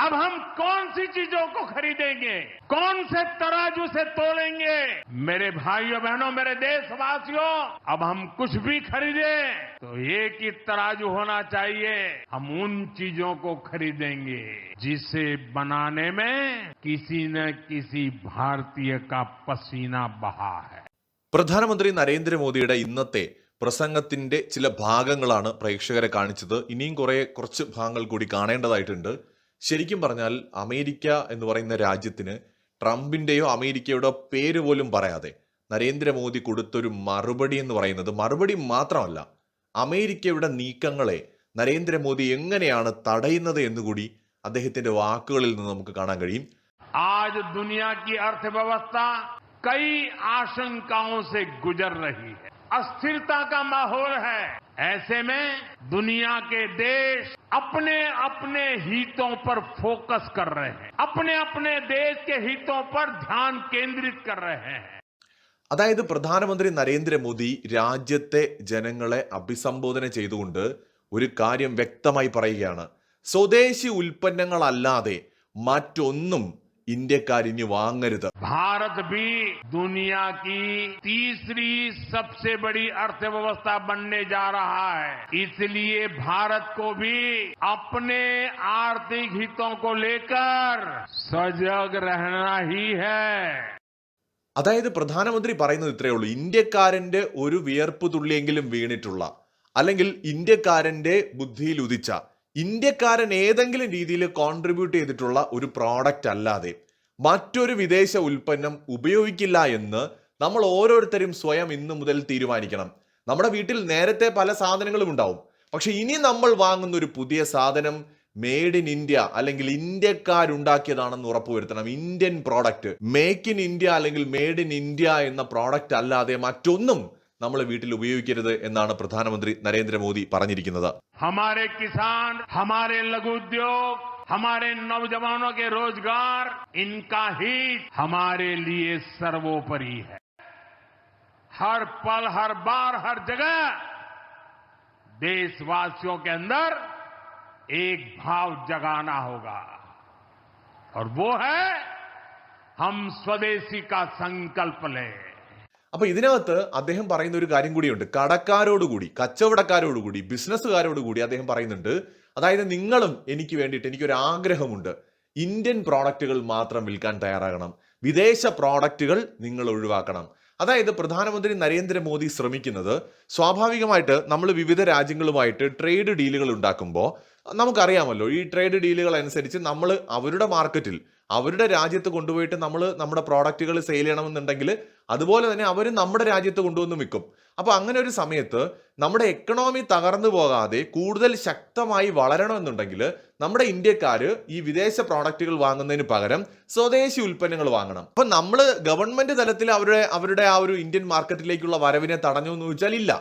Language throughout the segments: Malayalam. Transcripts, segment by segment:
अब हम कौन सी चीजों को खरीदेंगे कौन से तराजू से तोलेंगे मेरे भाइयों बहनों मेरे देशवासियों अब हम कुछ भी खरीदे तो एक ही तराजू होना चाहिए हम उन चीजों को खरीदेंगे जिसे बनाने में किसी न किसी भारतीय का पसीना बहा है പ്രധാനമന്ത്രി നരേന്ദ്രമോദിയുടെ ഇന്നത്തെ പ്രസംഗത്തിന്റെ ചില ഭാഗങ്ങളാണ് പ്രേക്ഷകരെ കാണിച്ചത് ഇനിയും കുറെ കുറച്ച് ഭാഗങ്ങൾ കൂടി കാണേണ്ടതായിട്ടുണ്ട് ശരിക്കും പറഞ്ഞാൽ അമേരിക്ക എന്ന് പറയുന്ന രാജ്യത്തിന് ട്രംപിന്റെയോ അമേരിക്കയുടെയോ പേര് പോലും പറയാതെ നരേന്ദ്രമോദി കൊടുത്തൊരു മറുപടി എന്ന് പറയുന്നത് മറുപടി മാത്രമല്ല അമേരിക്കയുടെ നീക്കങ്ങളെ നരേന്ദ്രമോദി എങ്ങനെയാണ് തടയുന്നത് എന്നുകൂടി അദ്ദേഹത്തിന്റെ വാക്കുകളിൽ നിന്ന് നമുക്ക് കാണാൻ കഴിയും आज दुनिया की अर्थव्यवस्था कई आशंकाओं से गुजर रही है अस्थिरता का माहौल है ऐसे में दुनिया के देश अपने अपने हितों पर फोकस कर रहे हैं अपने अपने देश के हितों पर ध्यान केंद्रित कर रहे हैं അതായത് പ്രധാനമന്ത്രി നരേന്ദ്രമോദി രാജ്യത്തെ ജനങ്ങളെ അഭിസംബോധന ചെയ്തുകൊണ്ട് ഒരു കാര്യം വ്യക്തമായി പറയുകയാണ് സ്വദേശി ഉൽപ്പന്നങ്ങളല്ലാതെ മറ്റൊന്നും ഇന്ത്യക്കാർ ഇനി വാങ്ങരുത് भारत भी दुनिया की तीसरी सबसे बड़ी अर्थव्यवस्था बनने जा रहा है इसलिए भारत को भी अपने आर्थिक हितों को लेकर सजग रहना ही है അതായത് പ്രധാനമന്ത്രി പറയുന്നത് ഇത്രയേ ഉള്ളൂ ഇന്ത്യക്കാരന്റെ ഒരു വിയർപ്പ് തുള്ളിയെങ്കിലും വീണിട്ടുള്ള അല്ലെങ്കിൽ ഇന്ത്യക്കാരന്റെ ബുദ്ധിയിൽ ഉദിച്ച ഇന്ത്യക്കാരൻ ഏതെങ്കിലും രീതിയിൽ കോൺട്രിബ്യൂട്ട് ചെയ്തിട്ടുള്ള ഒരു പ്രോഡക്റ്റ് അല്ലാതെ മറ്റൊരു വിദേശ ഉൽപ്പന്നം ഉപയോഗിക്കില്ല എന്ന് നമ്മൾ ഓരോരുത്തരും സ്വയം ഇന്നു മുതൽ തീരുമാനിക്കണം. നമ്മുടെ വീട്ടിൽ നേരത്തെ പല സാധനങ്ങളും ഉണ്ടാവും. പക്ഷെ ഇനി നമ്മൾ വാങ്ങുന്ന ഒരു പുതിയ സാധനം മെയ്ഡ് ഇൻ ഇന്ത്യ അല്ലെങ്കിൽ ഇന്ത്യക്കാരുണ്ടാക്കിയതാണെന്ന് ഉറപ്പുവരുത്തണം. Indian product make in India അല്ലെങ്കിൽ മെയ്ഡ് ഇൻ ഇന്ത്യ എന്ന പ്രോഡക്റ്റ് അല്ലാതെ മറ്റൊന്നും നമ്മൾ വീട്ടിൽ ഉപയോഗിക്കരുത് എന്നാണ് പ്രധാനമന്ത്രി നരേന്ദ്രമോദി പറഞ്ഞിരിക്കുന്നത് हमारे किसान हमारे लघु उद्योग हमारे नौजवानों के रोजगार इनका हित हमारे लिए सर्वोपरि है हर पल हर बार हर जगह देशवासियों के अंदर एक भाव जगाना होगा और वो है हम स्वदेशी का संकल्प लें അപ്പൊ ഇതിനകത്ത് അദ്ദേഹം പറയുന്ന ഒരു കാര്യം കൂടിയുണ്ട്. കടക്കാരോടുകൂടി കച്ചവടക്കാരോടുകൂടി ബിസിനസ്സുകാരോടുകൂടി അദ്ദേഹം പറയുന്നുണ്ട് അതായത് നിങ്ങളും എനിക്ക് വേണ്ടിയിട്ട് എനിക്കൊരു ആഗ്രഹമുണ്ട് ഇന്ത്യൻ പ്രോഡക്റ്റുകൾ മാത്രം വിൽക്കാൻ തയ്യാറാകണം. വിദേശ പ്രോഡക്റ്റുകൾ നിങ്ങൾ ഒഴിവാക്കണം. അതായത് പ്രധാനമന്ത്രി നരേന്ദ്രമോദി ശ്രമിക്കുന്നത് സ്വാഭാവികമായിട്ട് നമ്മൾ വിവിധ രാജ്യങ്ങളുമായിട്ട് ട്രേഡ് ഡീലുകൾ ഉണ്ടാക്കുമ്പോൾ നമുക്കറിയാമല്ലോ ഈ ട്രേഡ് ഡീലുകൾ അനുസരിച്ച് നമ്മൾ അവരുടെ മാർക്കറ്റിൽ അവരുടെ രാജ്യത്ത് കൊണ്ടുപോയിട്ട് നമ്മൾ നമ്മുടെ പ്രോഡക്റ്റുകൾ സെയിൽ ചെയ്യണമെന്നുണ്ടെങ്കിൽ അതുപോലെ തന്നെ അവർ നമ്മുടെ രാജ്യത്ത് കൊണ്ടുവന്ന് വിൽക്കും. അപ്പോൾ അങ്ങനെ ഒരു സമയത്ത് നമ്മുടെ എക്കണോമി തകർന്നു പോകാതെ കൂടുതൽ ശക്തമായി വളരണമെന്നുണ്ടെങ്കിൽ നമ്മുടെ ഇന്ത്യക്കാർ ഈ വിദേശ പ്രോഡക്റ്റുകൾ വാങ്ങുന്നതിന് പകരം സ്വദേശി ഉൽപ്പന്നങ്ങൾ വാങ്ങണം. അപ്പൊ നമ്മൾ ഗവൺമെന്റ് തലത്തിൽ അവരുടെ അവരുടെ ആ ഒരു ഇന്ത്യൻ മാർക്കറ്റിലേക്കുള്ള വരവിനെ തടഞ്ഞു എന്ന് ചോദിച്ചാൽ ഇല്ല.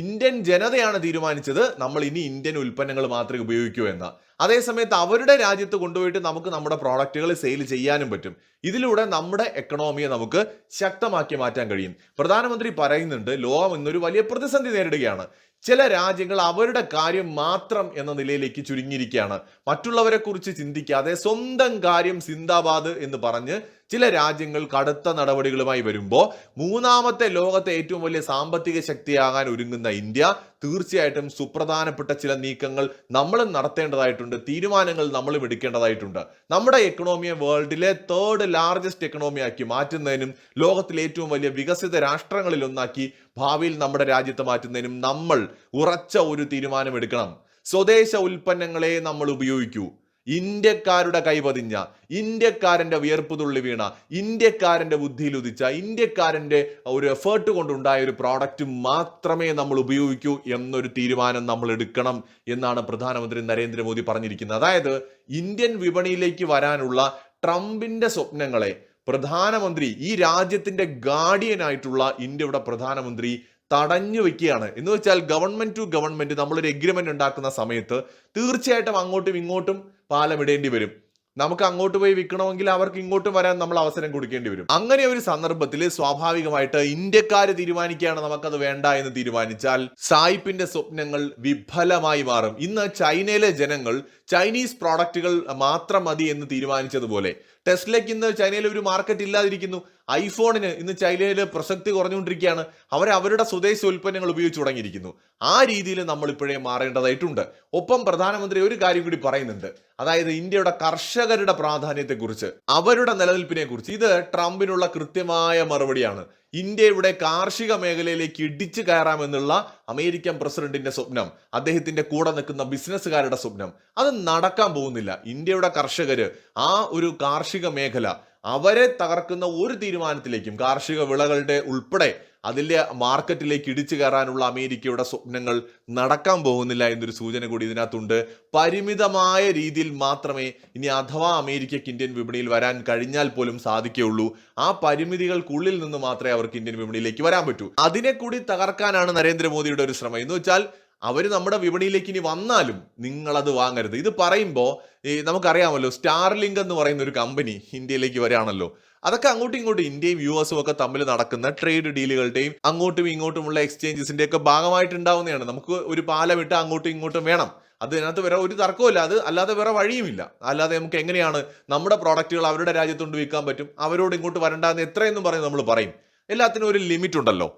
ഇന്ത്യൻ ജനതയാണ് തീരുമാനിച്ചത് നമ്മൾ ഇനി ഇന്ത്യൻ ഉൽപ്പന്നങ്ങൾ മാത്രമേ ഉപയോഗിക്കൂ എന്ന്. അതേസമയത്ത് അവരുടെ രാജ്യത്ത് കൊണ്ടുപോയിട്ട് നമുക്ക് നമ്മുടെ പ്രോഡക്റ്റുകൾ സെയിൽ ചെയ്യാനും പറ്റും. ഇതിലൂടെ നമ്മുടെ എക്കണോമിയെ നമുക്ക് ശക്തമാക്കി മാറ്റാൻ കഴിയും. പ്രധാനമന്ത്രി പറയുന്നുണ്ട് ലോകം ഇന്നൊരു വലിയ പ്രതിസന്ധി നേരിടുകയാണ്. ചില രാജ്യങ്ങൾ അവരുടെ കാര്യം മാത്രം എന്ന നിലയിലേക്ക് ചുരുങ്ങിയിരിക്കുകയാണ്. മറ്റുള്ളവരെ കുറിച്ച് ചിന്തിക്കാതെ സ്വന്തം കാര്യം സിന്ദാബാദ് എന്ന് പറഞ്ഞ് ചില രാജ്യങ്ങൾ കടുത്ത നടപടികളുമായി വരുമ്പോൾ മൂന്നാമത്തെ ലോകത്തെ ഏറ്റവും വലിയ സാമ്പത്തിക ശക്തിയാകാൻ ഒരുങ്ങുന്ന ഇന്ത്യ തീർച്ചയായിട്ടും സുപ്രധാനപ്പെട്ട ചില നീക്കങ്ങൾ നമ്മളും നടത്തേണ്ടതായിട്ടുണ്ട് തീരുമാനങ്ങൾ നമ്മളും എടുക്കേണ്ടതായിട്ടുണ്ട്. നമ്മുടെ എക്കണോമിയെ വേൾഡിലെ തേർഡ് ലാർജസ്റ്റ് എക്കണോമിയാക്കി മാറ്റുന്നതിനും ലോകത്തിലെ ഏറ്റവും വലിയ വികസിത രാഷ്ട്രങ്ങളിൽ ഒന്നാക്കി ഭാവിയിൽ നമ്മുടെ രാജ്യത്തെ മാറ്റുന്നതിനും നമ്മൾ ഉറച്ച ഒരു തീരുമാനം എടുക്കണം. സ്വദേശ ഉൽപ്പന്നങ്ങളെ നമ്മൾ ഉപയോഗിക്കൂ. ഇന്ത്യക്കാരുടെ കൈപതിഞ്ഞ ഇന്ത്യക്കാരന്റെ വിയർപ്പ് തുള്ളി വീണ ഇന്ത്യക്കാരന്റെ ബുദ്ധിയിൽ ഉദിച്ച ഇന്ത്യക്കാരന്റെ ഒരു എഫേർട്ട് കൊണ്ടുണ്ടായ ഒരു പ്രോഡക്റ്റ് മാത്രമേ നമ്മൾ ഉപയോഗിക്കൂ എന്നൊരു തീരുമാനം നമ്മൾ എടുക്കണം എന്നാണ് പ്രധാനമന്ത്രി നരേന്ദ്രമോദി പറഞ്ഞിരിക്കുന്നത്. അതായത് ഇന്ത്യൻ വിപണിയിലേക്ക് വരാനുള്ള ട്രംപിന്റെ സ്വപ്നങ്ങളെ പ്രധാനമന്ത്രി ഈ രാജ്യത്തിന്റെ ഗാർഡിയൻ ആയിട്ടുള്ള ഇന്ത്യയുടെ പ്രധാനമന്ത്രി തടഞ്ഞു വെക്കുകയാണ്. എന്ന് വെച്ചാൽ ഗവൺമെന്റ് ടു ഗവൺമെന്റ് നമ്മളൊരു എഗ്രിമെന്റ് ഉണ്ടാക്കുന്ന സമയത്ത് തീർച്ചയായിട്ടും അങ്ങോട്ടും ഇങ്ങോട്ടും പാലമിടേണ്ടി വരും. നമുക്ക് അങ്ങോട്ട് പോയി വിൽക്കണമെങ്കിൽ അവർക്ക് ഇങ്ങോട്ടും വരാൻ നമ്മൾ അവസരം കൊടുക്കേണ്ടി വരും. അങ്ങനെ ഒരു സന്ദർഭത്തിൽ സ്വാഭാവികമായിട്ട് ഇന്ത്യക്കാർ തീരുമാനിക്കുകയാണ് നമുക്കത് വേണ്ട എന്ന് തീരുമാനിച്ചാൽ സായിപ്പിന്റെ സ്വപ്നങ്ങൾ വിഫലമായി മാറും. ഇന്ന് ചൈനയിലെ ജനങ്ങൾ ചൈനീസ് പ്രോഡക്റ്റുകൾ മാത്രം മതി എന്ന് തീരുമാനിച്ചതുപോലെ. ടെസ്ലയ്ക്ക് ഇന്ന് ചൈനയിൽ ഒരു മാർക്കറ്റ് ഇല്ലാതിരിക്കുന്നു. ഐഫോണിന് ഇന്ന് ചൈനയിൽ പ്രസക്തി കുറഞ്ഞുകൊണ്ടിരിക്കുകയാണ്. അവർ അവരുടെ സ്വദേശ ഉൽപ്പന്നങ്ങൾ ഉപയോഗിച്ച് തുടങ്ങിയിരിക്കുന്നു. ആ രീതിയിൽ നമ്മൾ ഇപ്പോഴേ മാറേണ്ടതായിട്ടുണ്ട്. ഒപ്പം പ്രധാനമന്ത്രി ഒരു കാര്യം കൂടി പറയുന്നുണ്ട്. അതായത് ഇന്ത്യയുടെ കർഷകരുടെ പ്രാധാന്യത്തെക്കുറിച്ച് അവരുടെ നിലനിൽപ്പിനെ കുറിച്ച് ഇത് ട്രംപിനുള്ള കൃത്യമായ മറുപടിയാണ്. ഇന്ത്യയുടെ കാർഷിക മേഖലയിലേക്ക് ഇടിച്ചു കയറാമെന്നുള്ള അമേരിക്കൻ പ്രസിഡന്റിന്റെ സ്വപ്നം അദ്ദേഹത്തിന്റെ കൂടെ നിൽക്കുന്ന ബിസിനസ്സുകാരുടെ സ്വപ്നം. അത് നടക്കാൻ പോകുന്നില്ല. ഇന്ത്യയുടെ കർഷകര് ആ ഒരു കാർഷിക മേഖല അവരെ തകർക്കുന്ന ഒരു തീരുമാനത്തിലേക്കും കാർഷിക വിളകളുടെ ഉൾപ്പെടെ അതിന്റെ മാർക്കറ്റിലേക്ക് ഇടിച്ചു കയറാനുള്ള അമേരിക്കയുടെ സ്വപ്നങ്ങൾ നടക്കാൻ പോകുന്നില്ല എന്നൊരു സൂചന കൂടി ഇതിനകത്തുണ്ട്. പരിമിതമായ രീതിയിൽ മാത്രമേ ഇനി അഥവാ അമേരിക്കയ്ക്ക് ഇന്ത്യൻ വിപണിയിൽ വരാൻ കഴിഞ്ഞാൽ പോലും സാധിക്കുകയുള്ളൂ. ആ പരിമിതികൾക്കുള്ളിൽ നിന്ന് മാത്രമേ അവർക്ക് ഇന്ത്യൻ വിപണിയിലേക്ക് വരാൻ പറ്റൂ. അതിനെ കൂടി തകർക്കാനാണ് നരേന്ദ്രമോദിയുടെ ഒരു ശ്രമം. എന്ന് വെച്ചാൽ അവർ നമ്മുടെ വിപണിയിലേക്ക് ഇനി വന്നാലും നിങ്ങളത് വാങ്ങരുത്. ഇത് പറയുമ്പോൾ ഈ നമുക്കറിയാമല്ലോ സ്റ്റാർലിങ്ക് എന്ന് പറയുന്ന ഒരു കമ്പനി ഇന്ത്യയിലേക്ക് വരികയാണല്ലോ. അതൊക്കെ അങ്ങോട്ടും ഇങ്ങോട്ടും ഇന്ത്യയും യു എസും ഒക്കെ തമ്മിൽ നടക്കുന്ന ട്രേഡ് ഡീലുകളുടെയും അങ്ങോട്ടും ഇങ്ങോട്ടുമുള്ള എക്സ്ചേഞ്ചസിന്റെ ഒക്കെ ഭാഗമായിട്ടുണ്ടാവുന്നതാണ്. നമുക്ക് ഒരു പാലം ഇട്ട് അങ്ങോട്ടും ഇങ്ങോട്ടും വേണം. അതിനകത്ത് വേറെ ഒരു തർക്കമില്ല അത് അല്ലാതെ വേറെ വഴിയുമില്ല. അല്ലാതെ നമുക്ക് എങ്ങനെയാണ് നമ്മുടെ പ്രോഡക്റ്റുകൾ അവരുടെ രാജ്യത്തുകൊണ്ട് വിൽക്കാൻ പറ്റും? അവരോട് ഇങ്ങോട്ട് വരണ്ടെന്ന് എത്രയെന്നും പറഞ്ഞ് നമ്മൾ പറയും. എല്ലാത്തിനും ഒരു ലിമിറ്റ് ഉണ്ടല്ലോ.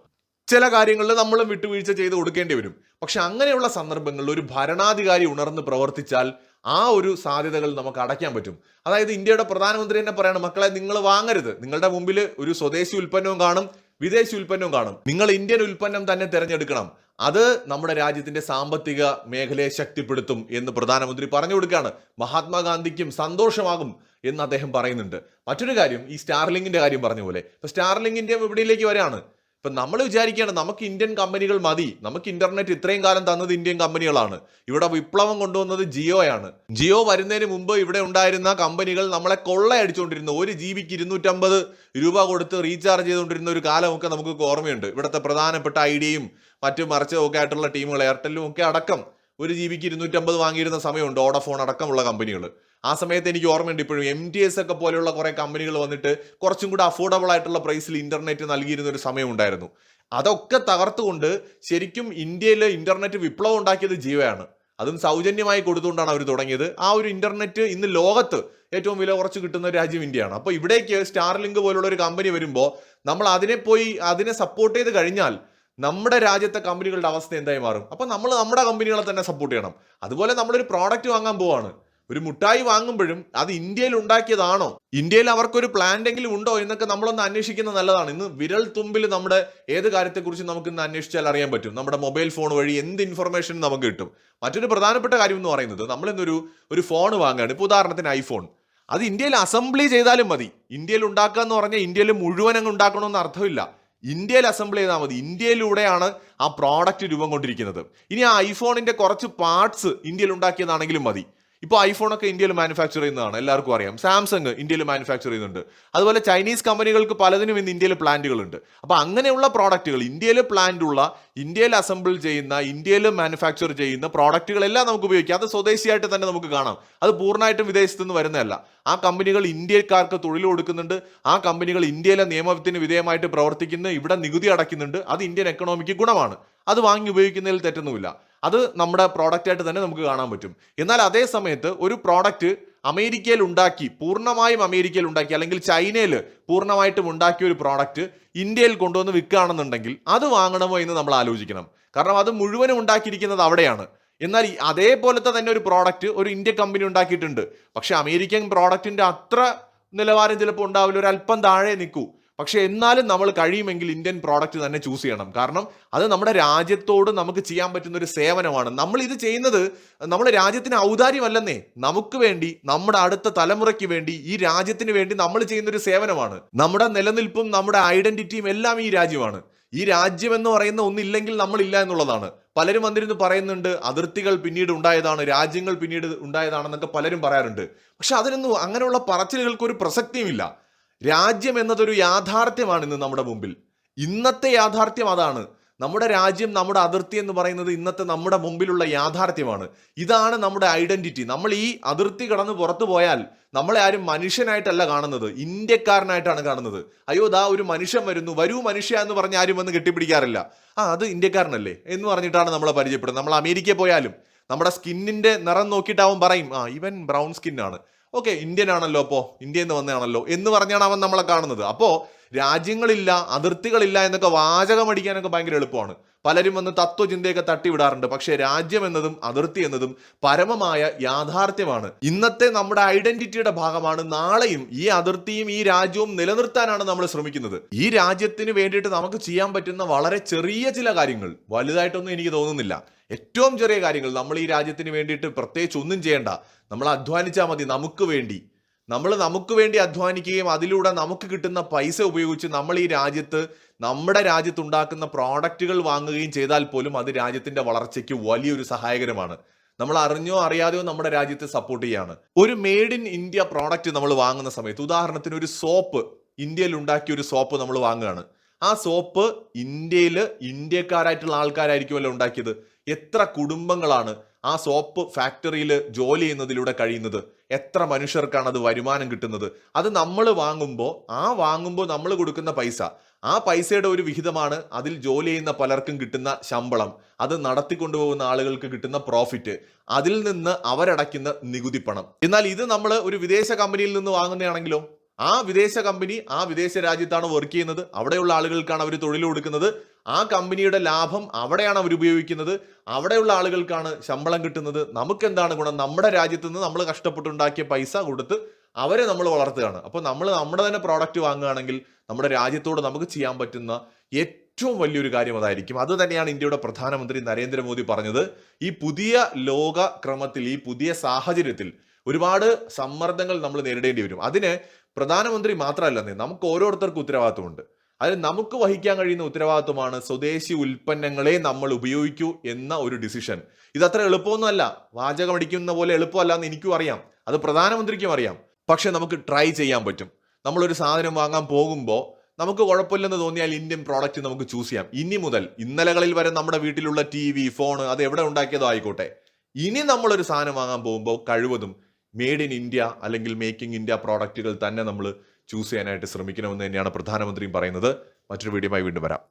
ചില കാര്യങ്ങളിൽ നമ്മളും വിട്ടുവീഴ്ച ചെയ്ത് കൊടുക്കേണ്ടി വരും. പക്ഷെ അങ്ങനെയുള്ള സന്ദർഭങ്ങളിൽ ഒരു ഭരണാധികാരി ഉണർന്ന് പ്രവർത്തിച്ചാൽ ആ ഒരു സാധ്യതകൾ നമുക്ക് അടയ്ക്കാൻ പറ്റും. അതായത് ഇന്ത്യയുടെ പ്രധാനമന്ത്രി തന്നെ പറയണം മക്കളെ നിങ്ങൾ വാങ്ങരുത്. നിങ്ങളുടെ മുമ്പിൽ ഒരു സ്വദേശി ഉൽപ്പന്നവും കാണും വിദേശി ഉൽപ്പന്നവും കാണും. നിങ്ങൾ ഇന്ത്യൻ ഉൽപ്പന്നം തന്നെ തിരഞ്ഞെടുക്കണം. അത് നമ്മുടെ രാജ്യത്തിന്റെ സാമ്പത്തിക മേഖലയെ ശക്തിപ്പെടുത്തും എന്ന് പ്രധാനമന്ത്രി പറഞ്ഞു കൊടുക്കുകയാണ്. മഹാത്മാഗാന്ധിക്കും സന്തോഷമാകും എന്ന് അദ്ദേഹം പറയുന്നുണ്ട്. മറ്റൊരു കാര്യം ഈ സ്റ്റാർലിങ്ങിന്റെ കാര്യം പറഞ്ഞ പോലെ. ഇപ്പൊ സ്റ്റാർലിങ്ങിന്റെ വിപണിയിലേക്ക് വരാണ്. ഇപ്പൊ നമ്മൾ വിചാരിക്കുകയാണ് നമുക്ക് ഇന്ത്യൻ കമ്പനികൾ മതി. നമുക്ക് ഇന്റർനെറ്റ് ഇത്രയും കാലം തന്നത് ഇന്ത്യൻ കമ്പനികളാണ്. ഇവിടെ വിപ്ലവം കൊണ്ടുവന്നത് ജിയോയാണ്. ജിയോ വരുന്നതിന് മുമ്പ് ഇവിടെ ഉണ്ടായിരുന്ന കമ്പനികൾ നമ്മളെ കൊള്ളയടിച്ചുകൊണ്ടിരുന്നു. ഒരു ജി ബിക്ക് ഇരുന്നൂറ്റമ്പത് രൂപ കൊടുത്ത് റീചാർജ് ചെയ്തുകൊണ്ടിരുന്ന ഒരു കാലമൊക്കെ നമുക്ക് ഓർമ്മയുണ്ട്. ഇവിടുത്തെ പ്രധാനപ്പെട്ട ഐഡിയയും മറ്റു മറിച്ചും ഒക്കെ ആയിട്ടുള്ള ടീമുകൾ എയർടെല്ലും ഒക്കെ അടക്കം ഒരു ജി ബിക്ക് ഇരുന്നൂറ്റമ്പത് വാങ്ങിയിരുന്ന സമയമുണ്ട്. ഓഡോഫോൺ അടക്കമുള്ള കമ്പനികൾ. ആ സമയത്ത് എനിക്ക് ഓർമ്മയുണ്ട് ഇപ്പോഴും എം ടി എസ് ഒക്കെ പോലെയുള്ള കുറേ കമ്പനികൾ വന്നിട്ട് കുറച്ചും കൂടെ അഫോർഡബിൾ ആയിട്ടുള്ള പ്രൈസിൽ ഇന്റർനെറ്റ് നൽകിയിരുന്ന ഒരു സമയമുണ്ടായിരുന്നു അതൊക്കെ തകർത്തുകൊണ്ട് ശരിക്കും ഇന്ത്യയിൽ ഇന്റർനെറ്റ് വിപ്ലവം ഉണ്ടാക്കിയത് ജീവയാണ്. അതും സൗജന്യമായി കൊടുത്തുകൊണ്ടാണ് അവർ തുടങ്ങിയത്. ആ ഒരു ഇന്റർനെറ്റ് ഇന്ന് ലോകത്ത് ഏറ്റവും വില കുറച്ച് കിട്ടുന്ന രാജ്യം ഇന്ത്യയാണ്. അപ്പോൾ ഇവിടേക്ക് സ്റ്റാർലിങ്ക് പോലുള്ള ഒരു കമ്പനി വരുമ്പോൾ നമ്മൾ അതിനെ പോയി അതിനെ സപ്പോർട്ട് ചെയ്ത് കഴിഞ്ഞാൽ നമ്മുടെ രാജ്യത്തെ കമ്പനികളുടെ അവസ്ഥ എന്തായി മാറും? അപ്പോൾ നമ്മൾ നമ്മുടെ കമ്പനികളെ തന്നെ സപ്പോർട്ട് ചെയ്യണം. അതുപോലെ നമ്മളൊരു പ്രോഡക്റ്റ് വാങ്ങാൻ പോവാണ്. ഒരു മുട്ടായി വാങ്ങുമ്പോഴും അത് ഇന്ത്യയിൽ ഉണ്ടാക്കിയതാണോ? ഇന്ത്യയിൽ അവർക്കൊരു പ്ലാന്റെങ്കിലും ഉണ്ടോ എന്നൊക്കെ നമ്മളൊന്ന് അന്വേഷിക്കുന്നത് നല്ലതാണ്. ഇന്ന് വിരൽ തുമ്പിൽ നമ്മുടെ ഏത് കാര്യത്തെക്കുറിച്ച് നമുക്ക് ഇന്ന് അന്വേഷിച്ചാൽ അറിയാൻ പറ്റും. നമ്മുടെ മൊബൈൽ ഫോൺ വഴി എന്ത് ഇൻഫർമേഷൻ നമുക്ക് കിട്ടും. മറ്റൊരു പ്രധാനപ്പെട്ട കാര്യം എന്ന് പറയുന്നത് നമ്മൾ ഇന്നൊരു ഒരു ഫോൺ വാങ്ങുകയാണ്. ഇപ്പോൾ ഉദാഹരണത്തിന് ഐഫോൺ അത് ഇന്ത്യയിൽ അസംബ്ലി ചെയ്താലും മതി. ഇന്ത്യയിൽ ഉണ്ടാക്കുക എന്ന് പറഞ്ഞാൽ ഇന്ത്യയിൽ മുഴുവൻ അങ്ങ് ഉണ്ടാക്കണമെന്ന് അർത്ഥമില്ല. ഇന്ത്യയിൽ അസംബിൾ ചെയ്താൽ മതി. ഇന്ത്യയിലൂടെയാണ് ആ പ്രോഡക്റ്റ് രൂപം കൊണ്ടിരിക്കുന്നത്. ഇനി ആ ഐഫോണിന്റെ കുറച്ച് പാർട്സ് ഇന്ത്യയിൽ ഉണ്ടാക്കിയതാണെങ്കിലും മതി. ഇപ്പോൾ ഐഫോണൊക്കെ ഇന്ത്യയിൽ മാനുഫാക്ചർ ചെയ്യുന്നതാണ് എല്ലാവർക്കും അറിയാം. സാംസങ് ഇന്ത്യയിൽ മാനുഫാക്ചർ ചെയ്യുന്നുണ്ട്. അതുപോലെ ചൈനീസ് കമ്പനികൾക്ക് പലതിനും ഇന്ന് ഇന്ത്യയിൽ പ്ലാന്റുകളുണ്ട് അപ്പോൾ അങ്ങനെയുള്ള പ്രോഡക്റ്റുകൾ ഇന്ത്യയിൽ പ്ലാന്റുള്ള ഇന്ത്യയിൽ അസംബിൾ ചെയ്യുന്ന ഇന്ത്യയിൽ മാനുഫാക്ചർ ചെയ്യുന്ന പ്രോഡക്റ്റുകളെല്ലാം നമുക്ക് ഉപയോഗിക്കാം. അത് സ്വദേശിയായിട്ട് തന്നെ നമുക്ക് കാണാം. അത് പൂർണമായിട്ടും വിദേശത്തു നിന്ന് വരുന്നതല്ല. ആ കമ്പനികൾ ഇന്ത്യക്കാർക്ക് തൊഴിൽ കൊടുക്കുന്നുണ്ട്. ആ കമ്പനികൾ ഇന്ത്യയിലെ നിയമത്തിന് വിധേയമായിട്ട് പ്രവർത്തിക്കുന്നു. ഇവിടെ നികുതി അടയ്ക്കുന്നുണ്ട്. അത് ഇന്ത്യൻ എക്കണോമിക്ക് ഗുണമാണ്. അത് വാങ്ങി ഉപയോഗിക്കുന്നതിൽ തെറ്റൊന്നുമില്ല. അത് നമ്മുടെ പ്രോഡക്റ്റ് ആയിട്ട് തന്നെ നമുക്ക് കാണാൻ പറ്റും. എന്നാൽ അതേ സമയത്ത് ഒരു പ്രോഡക്റ്റ് അമേരിക്കയിൽ ഉണ്ടാക്കി പൂർണമായും അമേരിക്കയിൽ ഉണ്ടാക്കി അല്ലെങ്കിൽ ചൈനയിൽ പൂർണമായിട്ടും ഉണ്ടാക്കിയ ഒരു പ്രോഡക്റ്റ് ഇന്ത്യയിൽ കൊണ്ടുവന്ന് വിൽക്കുകയാണെന്നുണ്ടെങ്കിൽ അത് വാങ്ങണമോ എന്ന് നമ്മൾ ആലോചിക്കണം. കാരണം അത് മുഴുവനും ഉണ്ടാക്കിയിരിക്കുന്നത് അവിടെയാണ്. എന്നാൽ അതേപോലത്തെ തന്നെ ഒരു പ്രോഡക്റ്റ് ഒരു ഇന്ത്യ കമ്പനി ഉണ്ടാക്കിയിട്ടുണ്ട്. പക്ഷേ അമേരിക്കൻ പ്രോഡക്റ്റിന്റെ അത്ര നിലവാരം ചിലപ്പോൾ ഉണ്ടാവില്ല. ഒരു അല്പം താഴെ നിൽക്കൂ. പക്ഷെ എന്നാലും നമ്മൾ കഴിയുമെങ്കിൽ ഇന്ത്യൻ പ്രോഡക്റ്റ് തന്നെ ചൂസ് ചെയ്യണം. കാരണം അത് നമ്മുടെ രാജ്യത്തോട് നമുക്ക് ചെയ്യാൻ പറ്റുന്ന ഒരു സേവനമാണ്. നമ്മൾ ഇത് ചെയ്യുന്നത് നമ്മുടെ രാജ്യത്തിന് ഔദാര്യമല്ലെന്നേ. നമുക്ക് വേണ്ടി നമ്മുടെ അടുത്ത തലമുറയ്ക്ക് വേണ്ടി ഈ രാജ്യത്തിന് വേണ്ടി നമ്മൾ ചെയ്യുന്ന ഒരു സേവനമാണ്. നമ്മുടെ നിലനിൽപ്പും നമ്മുടെ ഐഡന്റിറ്റിയും എല്ലാം ഈ രാജ്യമാണ്. ഈ രാജ്യം എന്ന് പറയുന്ന ഒന്നില്ലെങ്കിൽ നമ്മളില്ല എന്നുള്ളതാണ്. പലരും വന്നിരുന്ന് പറയുന്നുണ്ട് അതിർത്തികൾ പിന്നീട് ഉണ്ടായതാണ് രാജ്യങ്ങൾ പിന്നീട് ഉണ്ടായതാണെന്നൊക്കെ പലരും പറയാറുണ്ട്. പക്ഷെ അതിനൊന്നും അങ്ങനെയുള്ള പറച്ചിലുകൾക്ക് ഒരു പ്രസക്തിയുമില്ല. രാജ്യം എന്നതൊരു യാഥാർത്ഥ്യമാണ് ഇന്ന് നമ്മുടെ മുമ്പിൽ. ഇന്നത്തെ യാഥാർത്ഥ്യം അതാണ്. നമ്മുടെ രാജ്യം നമ്മുടെ അതിർത്തി എന്ന് പറയുന്നത് ഇന്നത്തെ നമ്മുടെ മുമ്പിലുള്ള യാഥാർത്ഥ്യമാണ്. ഇതാണ് നമ്മുടെ ഐഡന്റിറ്റി. നമ്മൾ ഈ അതിർത്തി കടന്ന് പുറത്തു പോയാൽ നമ്മളെ ആരും മനുഷ്യനായിട്ടല്ല കാണുന്നത്. ഇന്ത്യക്കാരനായിട്ടാണ് കാണുന്നത്. അയ്യോ ദാ ഒരു മനുഷ്യൻ വരുന്നു. വരൂ മനുഷ്യ എന്ന് പറഞ്ഞ് ആരും വന്ന് കെട്ടിപ്പിടിക്കാറില്ല. ആ അത് ഇന്ത്യക്കാരനല്ലേ എന്ന് പറഞ്ഞിട്ടാണ് നമ്മളെ പരിചയപ്പെടുന്നത്. നമ്മൾ അമേരിക്കയിൽ പോയാലും നമ്മുടെ സ്കിന്നിന്റെ നിറം നോക്കിയിട്ടാവും പറയും ആ ഇവൻ ബ്രൗൺ സ്കിന്നാണ്. ഓക്കെ ഇന്ത്യൻ ആണല്ലോ അപ്പോൾ ഇന്ത്യയിൽ നിന്ന് വന്നതാണല്ലോ എന്ന് പറഞ്ഞാണ് അവൻ നമ്മളെ കാണുന്നത്. അപ്പോൾ രാജ്യങ്ങളില്ല അതിർത്തികളില്ല എന്നൊക്കെ വാചകം അടിക്കാനൊക്കെ ഭയങ്കര എളുപ്പമാണ്. പലരും വന്ന് തത്വചിന്തയൊക്കെ തട്ടിവിടാറുണ്ട്. പക്ഷേ രാജ്യം എന്നതും അതിർത്തി എന്നതും പരമമായ യാഥാർത്ഥ്യമാണ്. ഇന്നത്തെ നമ്മുടെ ഐഡന്റിറ്റിയുടെ ഭാഗമാണ് നാളെയും ഈ അതിർത്തിയും ഈ രാജ്യവും നിലനിർത്താനാണ് നമ്മൾ ശ്രമിക്കുന്നത്. ഈ രാജ്യത്തിന് വേണ്ടിയിട്ട് നമുക്ക് ചെയ്യാൻ പറ്റുന്ന വളരെ ചെറിയ ചില കാര്യങ്ങൾ വലുതായിട്ടൊന്നും എനിക്ക് തോന്നുന്നില്ല. ഏറ്റവും ചെറിയ കാര്യങ്ങൾ നമ്മൾ ഈ രാജ്യത്തിന് വേണ്ടിയിട്ട് പ്രത്യേകിച്ച് ഒന്നും ചെയ്യേണ്ട. നമ്മൾ അധ്വാനിച്ചാൽ മതി നമുക്ക് വേണ്ടി. നമ്മൾ നമുക്ക് വേണ്ടി അധ്വാനിക്കുകയും അതിലൂടെ നമുക്ക് കിട്ടുന്ന പൈസ ഉപയോഗിച്ച് നമ്മൾ ഈ രാജ്യത്ത് നമ്മുടെ രാജ്യത്ത് ഉണ്ടാക്കുന്ന പ്രോഡക്റ്റുകൾ വാങ്ങുകയും ചെയ്താൽ പോലും അത് രാജ്യത്തിന്റെ വളർച്ചയ്ക്ക് വലിയൊരു സഹായകരമാണ്. നമ്മൾ അറിഞ്ഞോ അറിയാതെയോ നമ്മുടെ രാജ്യത്തെ സപ്പോർട്ട് ചെയ്യാണ്. ഒരു മെയ്ഡ് ഇൻ ഇന്ത്യ പ്രോഡക്റ്റ് നമ്മൾ വാങ്ങുന്ന സമയത്ത് ഉദാഹരണത്തിന് ഒരു സോപ്പ് ഇന്ത്യയിൽ ഉണ്ടാക്കിയ ഒരു സോപ്പ് നമ്മൾ വാങ്ങുകയാണ്. ആ സോപ്പ് ഇന്ത്യയിൽ ഇന്ത്യക്കാരായിട്ടുള്ള ആൾക്കാരായിരിക്കുമല്ലോ ഉണ്ടാക്കിയത്. എത്ര കുടുംബങ്ങളാണ് ആ സോപ്പ് ഫാക്ടറിയിൽ ജോലി ചെയ്യുന്നതിലൂടെ കഴിയുന്നത്. എത്ര മനുഷ്യർക്കാണ് അത് വരുമാനം കിട്ടുന്നത്? അത് നമ്മൾ വാങ്ങുമ്പോൾ ആ വാങ്ങുമ്പോൾ നമ്മൾ കൊടുക്കുന്ന പൈസ ആ പൈസയുടെ ഒരു വിഹിതമാണ് അതിൽ ജോലി ചെയ്യുന്ന പലർക്കും കിട്ടുന്ന ശമ്പളം അത് നടത്തിക്കൊണ്ടുപോകുന്ന ആളുകൾക്ക് കിട്ടുന്ന പ്രോഫിറ്റ് അതിൽ നിന്ന് അവരടയ്ക്കുന്ന നികുതി പണം. എന്നാൽ ഇത് നമ്മൾ ഒരു വിദേശ കമ്പനിയിൽ നിന്ന് വാങ്ങുന്നതാണെങ്കിലോ? ആ വിദേശ കമ്പനി ആ വിദേശ രാജ്യത്താണ് വർക്ക് ചെയ്യുന്നത്. അവിടെയുള്ള ആളുകൾക്കാണ് അവർ തൊഴിൽ കൊടുക്കുന്നത്. ആ കമ്പനിയുടെ ലാഭം അവിടെയാണ് അവർ ഉപയോഗിക്കുന്നത്. അവിടെയുള്ള ആളുകൾക്കാണ് ശമ്പളം കിട്ടുന്നത്. നമുക്ക് എന്താണ് ഗുണം? നമ്മുടെ രാജ്യത്ത് നിന്ന് നമ്മൾ കഷ്ടപ്പെട്ടുണ്ടാക്കിയ പൈസ കൊടുത്ത് അവരെ നമ്മൾ വളർത്തുകയാണ്. അപ്പോൾ നമ്മൾ നമ്മുടെ തന്നെ പ്രോഡക്റ്റ് വാങ്ങുകയാണെങ്കിൽ നമ്മുടെ രാജ്യത്തോട് നമുക്ക് ചെയ്യാൻ പറ്റുന്ന ഏറ്റവും വലിയൊരു കാര്യം അതായിരിക്കും. അത് തന്നെയാണ് ഇന്ത്യയുടെ പ്രധാനമന്ത്രി നരേന്ദ്രമോദി പറഞ്ഞത്. ഈ പുതിയ ലോക ക്രമത്തിൽ ഈ പുതിയ സാഹചര്യത്തിൽ ഒരുപാട് സമ്മർദ്ദങ്ങൾ നമ്മൾ നേരിടേണ്ടി വരും. അതിന് പ്രധാനമന്ത്രി മാത്രമല്ലെന്നേ നമുക്ക് ഓരോരുത്തർക്കും ഉത്തരവാദിത്വമുണ്ട്. അതിന് നമുക്ക് വഹിക്കാൻ കഴിയുന്ന ഉത്തരവാദിത്വമാണ് സ്വദേശി ഉൽപ്പന്നങ്ങളെ നമ്മൾ ഉപയോഗിക്കൂ എന്ന ഒരു ഡിസിഷൻ ഇത് ഇതത്ര എളുപ്പമൊന്നുമല്ല. വാചകമടിക്കുന്ന പോലെ എളുപ്പമല്ല എന്ന് എനിക്കും അറിയാം. അത് പ്രധാനമന്ത്രിക്കും അറിയാം. പക്ഷെ നമുക്ക് ട്രൈ ചെയ്യാൻ പറ്റും. നമ്മളൊരു സാധനം വാങ്ങാൻ പോകുമ്പോൾ നമുക്ക് കുഴപ്പമില്ലെന്ന് തോന്നിയാൽ ഇന്ത്യൻ പ്രോഡക്റ്റ് നമുക്ക് ചൂസ് ചെയ്യാം. ഇനി മുതൽ ഇന്നലകളിൽ വരെ നമ്മുടെ വീട്ടിലുള്ള ടി വി ഫോൺ അത് എവിടെ ഉണ്ടാക്കിയതോ ആയിക്കോട്ടെ. ഇനി നമ്മളൊരു സാധനം വാങ്ങാൻ പോകുമ്പോൾ കഴിവതും മെയ്ഡ് ഇൻ ഇന്ത്യ അല്ലെങ്കിൽ മേക്കിംഗ് ഇന്ത്യ പ്രോഡക്റ്റുകൾ തന്നെ നമ്മൾ ചൂസ് ചെയ്യാനായിട്ട് ശ്രമിക്കണമെന്ന് തന്നെയാണ് പ്രധാനമന്ത്രിയും പറയുന്നത്. മറ്റൊരു വീഡിയോയുമായി വീണ്ടും വരാം.